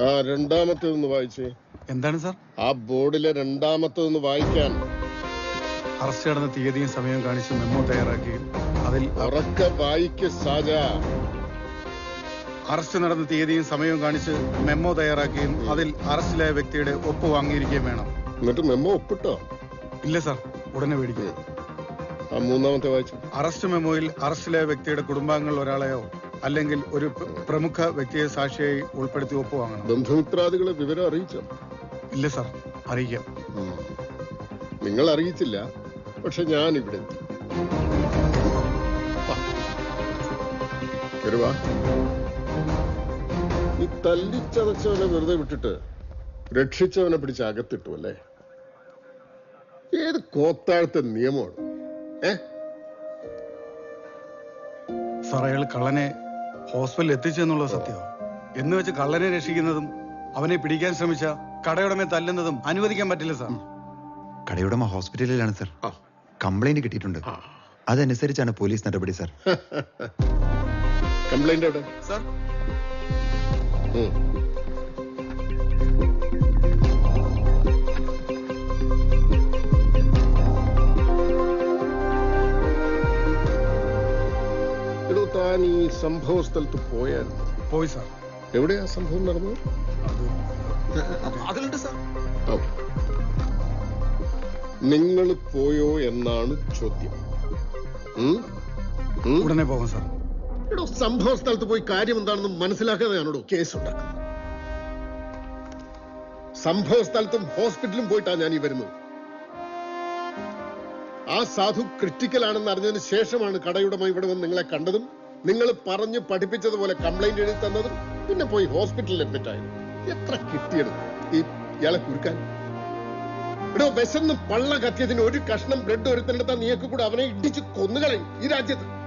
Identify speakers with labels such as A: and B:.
A: ആ രണ്ടാമത്തേതൊന്ന് വായിച്ചേ.
B: എന്താണ് സാർ?
A: ആ ബോർഡിലെ രണ്ടാമത്തേതൊന്ന് വായിക്കാൻ.
B: അറസ്റ്റ് നടന്ന തീയതിയും സമയവും കാണിച്ച് മെമ്മോ തയ്യാറാക്കി അതിൽ
A: ഉറക്ക വായിക്ക് സാജ.
B: അറസ്റ്റ് നടന്ന തീയതിയും സമയവും കാണിച്ച് മെമ്മോ തയ്യാറാക്കുകയും അതിൽ അറസ്റ്റിലായ വ്യക്തിയുടെ ഒപ്പ് വാങ്ങിയിരിക്കുകയും വേണം.
A: എന്നിട്ട് മെമ്മോ ഒപ്പിട്ടോ?
B: ഇല്ല സാർ ഉടനെ മേടിക്കുക
A: ആ മൂന്നാമത്തെ വായിച്ചു.
B: അറസ്റ്റ് മെമ്മോയിൽ അറസ്റ്റിലായ വ്യക്തിയുടെ കുടുംബാംഗങ്ങളിൽ ഒരാളെയോ അല്ലെങ്കിൽ ഒരു പ്രമുഖ വ്യക്തിയെ സാക്ഷിയായി ഉൾപ്പെടുത്തി ഒപ്പ് വാങ്ങണം.
A: ബന്ധുമിത്രാദികളെ വിവരം അറിയിച്ചോ?
B: ഇല്ല സാർ. അറിയിക്കാം.
A: നിങ്ങൾ അറിയിച്ചില്ല പക്ഷെ ഞാൻ ഇവിടെ എത്തി. ഈ തല്ലിച്ചതച്ചവനെ വെറുതെ വിട്ടിട്ട് രക്ഷിച്ചവനെ പിടിച്ച് അകത്തിട്ടു അല്ലേ? ഏത് കോത്താഴത്തെ നിയമമാണ്? ഏ?
B: സാർ അയാൾ കള്ളനെ ഹോസ്പിറ്റലിൽ എത്തിച്ചു സത്യമോ എന്ന് വെച്ച് കള്ളനെ രക്ഷിക്കുന്നതും അവനെ പിടിക്കാൻ ശ്രമിച്ച കടയുടമ തല്ലുന്നതും അനുവദിക്കാൻ പറ്റില്ല സാർ.
C: കടയുടമ ഹോസ്പിറ്റലിലാണ് സാർ.
A: ആ.
C: കംപ്ലൈന്റ് കിട്ടിയിട്ടുണ്ട്. അതനുസരിച്ചാണ് പോലീസ് നടപടി സാർ.
A: കംപ്ലൈന്റ് എവിടെ?
B: സാർ.
A: എടോ താൻ ഈ സംഭവ സ്ഥലത്ത് പോയായിരുന്നു.
B: പോയി സാർ.
A: എവിടെയാ സംഭവം നടന്നത്?
B: അതിലുണ്ട് സാർ.
A: നിങ്ങൾ പോയോ എന്നാണ് ചോദ്യം?
B: ഉടനെ പോകും സാർ.
A: എടോ സംഭവ സ്ഥലത്ത് പോയി കാര്യം എന്താണെന്ന് മനസ്സിലാക്കാതെയാണോ കേസ് ഉണ്ടാക്കുന്നത് സംഭവ സ്ഥലത്തും ഹോസ്പിറ്റലും പോയിട്ടാണ് ഞാൻ ഈ വരുന്നത്. ആ സാധു ക്രിട്ടിക്കൽ ആണെന്ന് അറിഞ്ഞതിന് ശേഷമാണ് കടയുടമ ഇവിടെ വന്ന് നിങ്ങളെ കണ്ടതും നിങ്ങൾ പറഞ്ഞു പഠിപ്പിച്ചതുപോലെ കംപ്ലൈന്റ് എഴുതി തന്നതും പിന്നെ പോയി ഹോസ്പിറ്റലിൽ അഡ്മിറ്റ് ആയത്. എത്ര കിട്ടിയത്? ഈ ഇയാളെ കുരുക്കാൻ. ഇടോ വിശന്ന് പള്ള കത്തിയതിന് ഒരു കഷ്ണം ബ്ലഡ് ഒരുത്തിനെടുത്താൽ നീയൊക്കെ കൂടെ അവനെ ഇടിച്ച് കൊന്നുകളയും ഈ രാജ്യത്ത്.